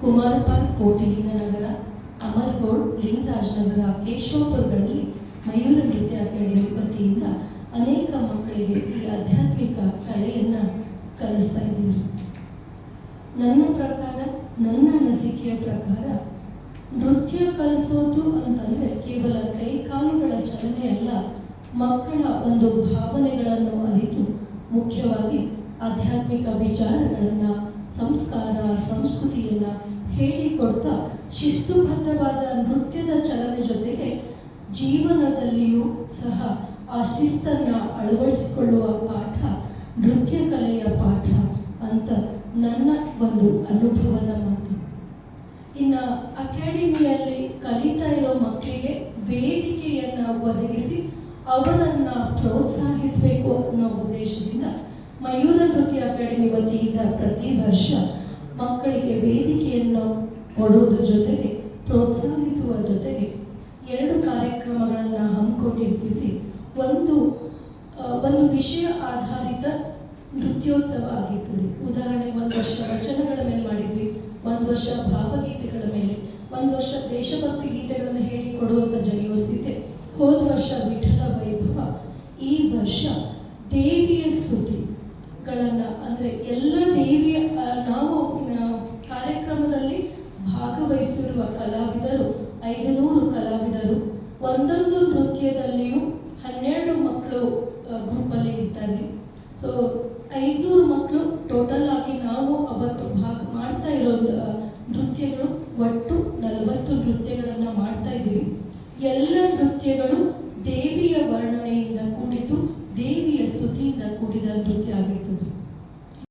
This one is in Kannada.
ಕುಮಾರಪಾಲ್ ಕೋಟಿಲಿಂಗನಗರ ಅಮರ್ಗೌಡ್ ಲಿಂಗರಾಜನಗರ ಕೇಶವಪುರಗಳಲ್ಲಿ ಮಯೂರ ನೃತ್ಯ ಅಕಾಡೆಮಿ ವತಿಯಿಂದ ಅನೇಕ ಮಕ್ಕಳಿಗೆ ಈ ಆಧ್ಯಾತ್ಮಿಕ ಕಲೆಯನ್ನು ಕಲಿಸ್ತಾ ಇದ್ದೀವಿ. ನನ್ನ ಪ್ರಕಾರ, ನನ್ನ ಅನಿಸಿಕೆಯ ಪ್ರಕಾರ ನೃತ್ಯ ಕಲಿಸೋದು ಅಂತಂದರೆ ಕೇವಲ ಕೈ ಕಾಲುಗಳ ಚಲನೆ ಅಲ್ಲ, ಮಕ್ಕಳ ಒಂದು ಭಾವನೆಗಳನ್ನು ಅರಿತು ಮುಖ್ಯವಾಗಿ ಆಧ್ಯಾತ್ಮಿಕ ವಿಚಾರಗಳನ್ನು ಸಂಸ್ಕಾರ, ಸಂಸ್ಕೃತಿಯನ್ನು ಹೇಳಿಕೊಡ್ತಾ ಶಿಸ್ತುಬದ್ಧವಾದ ನೃತ್ಯದ ಚಲನೆ ಜೊತೆಗೆ ಜೀವನದಲ್ಲಿಯೂ ಸಹ ಆ ಶಿಸ್ತನ್ನ ಅಳವಡಿಸಿಕೊಳ್ಳುವ ಪಾಠ, ನೃತ್ಯ ಕಲೆಯ ಪಾಠ ಅಂತ ನನ್ನ ಒಂದು ಅನುಭವದ ಮಾತು. ಇನ್ನು ಅಕಾಡೆಮಿಯಲ್ಲಿ ಕಲಿತಾ ಇರೋ ಮಕ್ಕಳಿಗೆ ವೇದಿಕೆಯನ್ನು ಒದಗಿಸಿ ಅವರನ್ನು ಪ್ರೋತ್ಸಾಹಿಸಬೇಕು ಅನ್ನೋ ಉದ್ದೇಶದಿಂದ ಮಯೂರ ನೃತ್ಯ ಅಕಾಡೆಮಿ ವತಿಯಿಂದ ಪ್ರತಿ ವರ್ಷ ಮಕ್ಕಳಿಗೆ ವೇದಿಕೆಯನ್ನು ಕೊಡುವುದರ ಜೊತೆಗೆ, ಪ್ರೋತ್ಸಾಹಿಸುವ ಜೊತೆಗೆ ಎರಡು ಕಾರ್ಯಕ್ರಮಗಳನ್ನು ಹಮ್ಮಿಕೊಂಡಿರ್ತೀವಿ. ಒಂದು ಒಂದು ವಿಷಯ ಆಧಾರಿತ ನೃತ್ಯೋತ್ಸವ ಆಗಿರ್ತದೆ. ಉದಾಹರಣೆಗೆ ಒಂದು ವರ್ಷ ವಚನಗಳ ಮೇಲೆ ಮಾಡಿದ್ವಿ, ಒಂದು ವರ್ಷ ಭಾವಗೀತೆಗಳ ಮೇಲೆ, ಒಂದು ವರ್ಷ ದೇಶಭಕ್ತಿ ಗೀತೆಗಳನ್ನು ಹೇಳಿ ಕೊಡುವಂಥ ಜಯೋಸ್ತಿತೆ ಹೋದ ವರ್ಷ ವಿಠಲ ವೈಭವ, ಈ ವರ್ಷ ದೇವಿಯ ಸ್ತುತಿಗಳನ್ನು ಅಂದರೆ ಎಲ್ಲ ದೇವಿಯ ನಾವು ಕಾರ್ಯಕ್ರಮದಲ್ಲಿ ಭಾಗವಹಿಸಿರುವ ಕಲಾವಿದರು, ಐದುನೂರು ಕಲಾವಿದರು. ಒಂದೊಂದು ನೃತ್ಯದಲ್ಲಿಯೂ ಹನ್ನೆರಡು ಮಕ್ಕಳು ಗ್ರೂಪಲ್ಲಿ ಇದ್ದಾರೆ. ಸೊ ಐದುನೂರು ಮಕ್ಕಳು ಟೋಟಲ್ ಆಗಿ ನಾವು ಅವತ್ತು ಭಾಗ ಮಾಡ್ತಾ ಇರೋ ನೃತ್ಯಗಳು ಒಟ್ಟು ನಲವತ್ತು ನೃತ್ಯಗಳನ್ನು ಮಾಡ್ತಾ ಇದ್ದೀವಿ. ಎಲ್ಲ ನೃತ್ಯಗಳು ದೇವಿಯ ವರ್ಣನೆಯಿಂದ ಕೂಡಿದ್ದು, ದೇವಿಯ ಸ್ತುತಿಯಿಂದ ಕೂಡಿದ ನೃತ್ಯ ಆಗಿರ್ತದೆ.